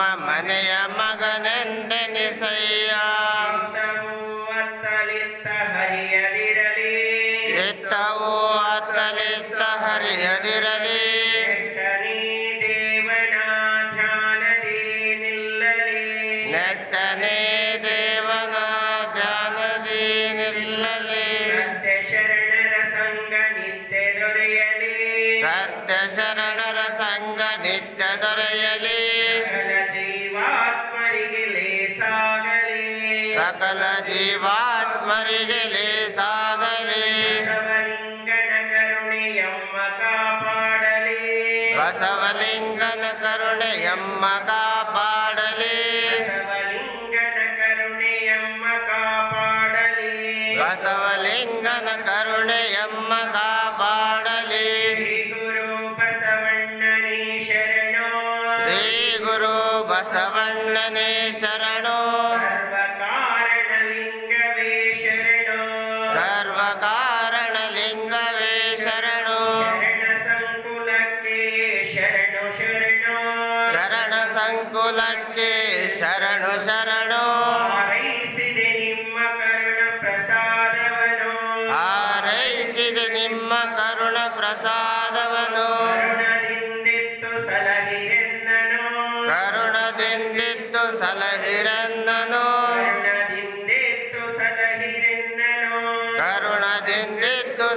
ನಿಮ್ಮ ಮನೆಯ ಮಗನೆಂದೆನಿಸಯ್ಯ ಚಿತ್ತವು ಅತ್ತಲಿತ್ತ ಹರಿಯದಿರಲಿ ಚಿತ್ತವು ಅತ್ತಲಿತ್ತ ಹರಿಯದಿರಲಿ ನೆಟ್ಟನೇ ದೇವನ ಧ್ಯಾನದಿ ನಿಲ್ಲಲಿ ನೆಟ್ಟನೆ ದೇವನ ಧ್ಯಾನದಿ ನಿಲ್ಲಲಿ ಸತ್ಯ ಶರಣರ ಸಂಗ ನಿತ್ಯ ದೊರೆಯಲಿ ಜೀವಾತ್ಮರಿಗೆ ಲೇಸಾಗಲಿ ಬಸವಲಿಂಗನ ಕರುಣೆಯಮ್ಮ ಕಾಪಾಡಲಿ. ಬಸವಲಿಂಗನ ಕರುಣೆಯಮ್ಮ ಕಾಪಾಡಲಿ. ಬಸವಲಿಂಗನ ಕರುಣೆಯಮ್ಮ ಕಾಪಾಡಲಿ. ಬಸವಲಿಂಗನ ಕರುಣೆಯಮ್ಮ ಕಾಪಾಡಲಿ. ಶ್ರೀ ಗುರು ಬಸವಣ್ಣನೇ ಶರಣೋ. ಶ್ರೀ ಗುರು ಬಸವಣ್ಣನೇ ಶರಣು. ಸರ್ವ ಕಾರಣ ಲಿಂಗವೇ ಶರಣು. ಶರಣ ಸಂಕುಲಕ್ಕೆ ಶರಣು ಶರಣೋ. ಶರಣ ಸಂಕುಲಕ್ಕೆ ಶರಣು ಶರಣು. ಹಾರೈಸಿದೆ ನಿಮ್ಮ ಕರುಣ ಪ್ರಸಾದವನು. ಹಾರೈಸಿದೆ ನಿಮ್ಮ ಕರುಣ ಪ್ರಸಾದವನು.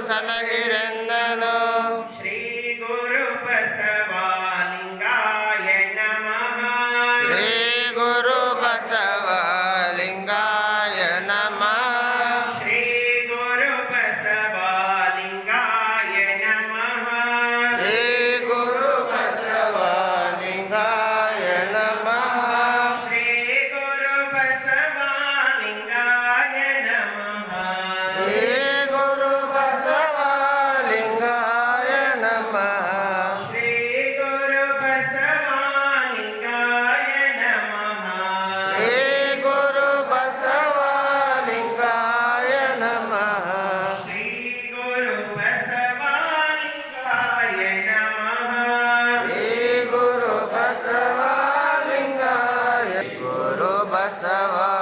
सलगे बसवा